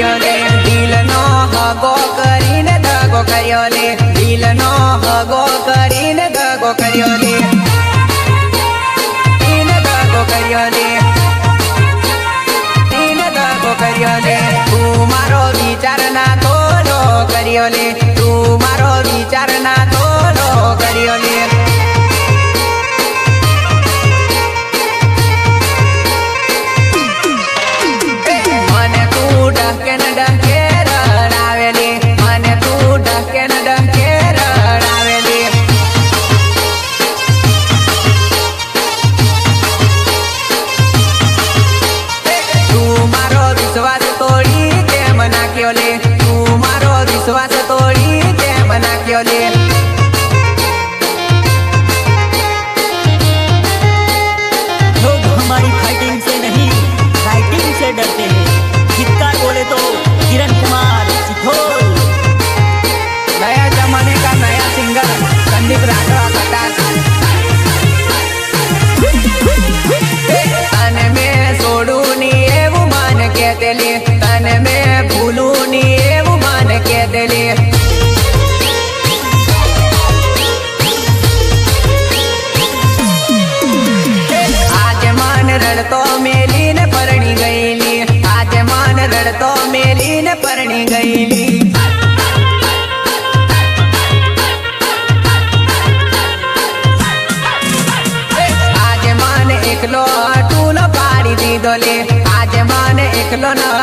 કર્યો લે દિલનો હગો કરીને દગો કર્યો લે દિલનો હગો કરીને દગો કર્યો લે. દિલ દગો કર્યો લે. દગો કર્યો તું મારો વિચાર ના થોડો કર્યો લે. વિશ્વાસ તોડી કેમ નાખ્યો લે? પરણી ગયેલી. આજે મન રડતો મેલીને પરણી ગયેલી. એકલો અટુલો પાડી દીધો લે. આજે મને એકલો ન